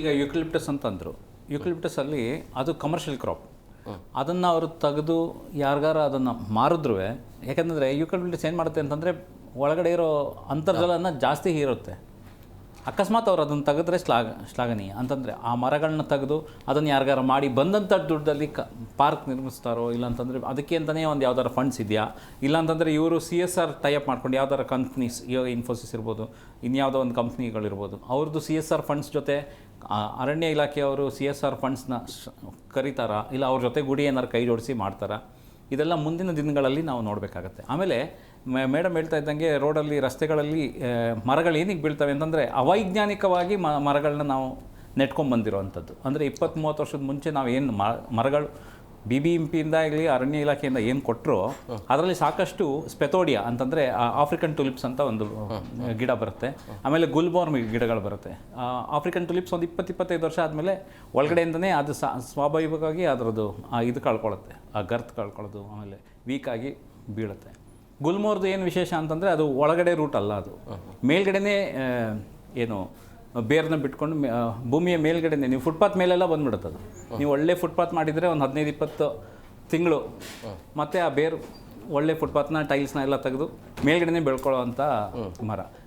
ಈಗ ಯುಕ್ಲಿಪ್ಟಸ್ ಅಂತಂದರು. ಯುಕ್ಲಿಪ್ಟಸಲ್ಲಿ ಅದು ಕಮರ್ಷಿಯಲ್ ಕ್ರಾಪ್ ಅದನ್ನು ಅವರು ತೆಗೆದು ಯಾರಿಗಾರ ಅದನ್ನು ಮಾರಿದ್ರು ಯಾಕಂದರೆ ಯುಕ್ಲಿಪ್ಟಸ್ ಏನು ಮಾಡುತ್ತೆ ಅಂತಂದರೆ ಒಳಗಡೆ ಇರೋ ಅಂತರ್ಜಲನ ಜಾಸ್ತಿ ಹೀರುತ್ತೆ. ಅಕಸ್ಮಾತ್ ಅವ್ರು ಅದನ್ನು ತೆಗೆದ್ರೆ ಶ್ಲಾಘ ಶ್ಲಾಘನೀಯ. ಅಂತಂದರೆ ಆ ಮರಗಳನ್ನ ತೆಗೆದು ಅದನ್ನು ಯಾರಿಗಾರ ಮಾಡಿ ಬಂದಂಥ ದುಡ್ಡಲ್ಲಿ ಕ ಪಾರ್ಕ್ ನಿರ್ಮಿಸ್ತಾರೋ ಇಲ್ಲಾಂತಂದರೆ ಅದಕ್ಕೆ ಅಂತಲೇ ಒಂದು ಯಾವ್ದಾರ ಫಂಡ್ಸ್ ಇದೆಯಾ? ಇಲ್ಲಾಂತಂದರೆ ಇವರು ಸಿ ಎಸ್ ಆರ್ ಟೈಅಪ್ ಮಾಡ್ಕೊಂಡು ಯಾವ್ದಾರ ಕಂಪ್ನೀಸ್ ಇವಾಗ ಇನ್ಫೋಸಿಸ್ ಇರ್ಬೋದು ಇನ್ಯಾವುದೋ ಒಂದು ಕಂಪ್ನಿಗಳಿರ್ಬೋದು ಅವ್ರದ್ದು ಸಿ ಎಸ್ ಆರ್ ಫಂಡ್ಸ್ ಜೊತೆ ಅರಣ್ಯ ಇಲಾಖೆಯವರು ಸಿ ಎಸ್ ಆರ್ ಫಂಡ್ಸ್ನ ಕರೀತಾರಾ? ಇಲ್ಲ ಅವ್ರ ಜೊತೆ ಗುಡಿ ಏನಾರು ಕೈ ಜೋಡಿಸಿ ಮಾಡ್ತಾರಾ? ಇದೆಲ್ಲ ಮುಂದಿನ ದಿನಗಳಲ್ಲಿ ನಾವು ನೋಡಬೇಕಾಗತ್ತೆ. ಆಮೇಲೆ ಮೇಡಮ್ ಹೇಳ್ತಾ ಇದ್ದಂಗೆ ರೋಡಲ್ಲಿ, ರಸ್ತೆಗಳಲ್ಲಿ ಮರಗಳು ಏನಕ್ಕೆ ಬೀಳ್ತವೆ ಅಂತಂದರೆ ಅವೈಜ್ಞಾನಿಕವಾಗಿ ಮರಗಳನ್ನ ನಾವು ನೆಟ್ಕೊಂಡು ಬಂದಿರೋವಂಥದ್ದು ಅಂದರೆ ಇಪ್ಪತ್ತು ಮೂವತ್ತು ವರ್ಷದ ಮುಂಚೆ ನಾವು ಏನು ಮರಗಳು ಬಿ ಬಿ ಎಂ ಪಿಯಿಂದ ಆಗಲಿ ಅರಣ್ಯ ಇಲಾಖೆಯಿಂದ ಏನು ಕೊಟ್ಟರು ಅದರಲ್ಲಿ ಸಾಕಷ್ಟು ಸ್ಪೆತೋಡಿಯಾ ಅಂತಂದರೆ ಆಫ್ರಿಕನ್ ಟುಲಿಪ್ಸ್ ಅಂತ ಒಂದು ಗಿಡ ಬರುತ್ತೆ. ಆಮೇಲೆ ಗುಲ್ಬೋರ್ಮ್ ಗಿಡಗಳು ಬರುತ್ತೆ. ಆ, ಆಫ್ರಿಕನ್ ಟುಲಿಪ್ಸ್ ಒಂದು ಇಪ್ಪತ್ತು ಇಪ್ಪತ್ತೈದು ವರ್ಷ ಆದಮೇಲೆ ಒಳಗಡೆಯಿಂದನೇ ಅದು ಸಾ ಸ್ವಾಭಾವಿಕವಾಗಿ ಅದರದ್ದು ಇದು ಕಳ್ಕೊಳ್ಳುತ್ತೆ ಆ ಗರ್ತ್ ಕಳ್ಕೊಳ್ಳೋದು ಆಮೇಲೆ ವೀಕಾಗಿ ಬೀಳುತ್ತೆ. ಗುಲ್ಮೋರ್ದು ಏನು ವಿಶೇಷ ಅಂತಂದರೆ ಅದು ಒಳಗಡೆ ರೂಟ್ ಅಲ್ಲ ಅದು. ಮೇಲ್ಗಡೆನೇ ಏನು ಬೇರ್ನ ಬಿಟ್ಕೊಂಡು ಮೇ- ಆ, ಭೂಮಿಯ ಮೇಲ್ಗಡೆನೆ ನೀವು ಫುಟ್ಪಾತ್ ಮೇಲೆಲ್ಲ ಬಂದ್ಬಿಡುತ್ತೆ ಅದು. ನೀವು ಒಳ್ಳೆ ಫುಟ್ಪಾತ್ ಮಾಡಿದರೆ ಒಂದು ಹದಿನೈದು ಇಪ್ಪತ್ತು ತಿಂಗಳು ಮತ್ತು ಆ ಬೇರು ಒಳ್ಳೆ ಫುಟ್ಪಾತ್ನ ಟೈಲ್ಸ್ನ ಎಲ್ಲ ತೆಗೆದು ಮೇಲ್ಗಡೆನೇ ಬೆಳ್ಕೊಳ್ಳೋ ಅಂಥ ಮರ.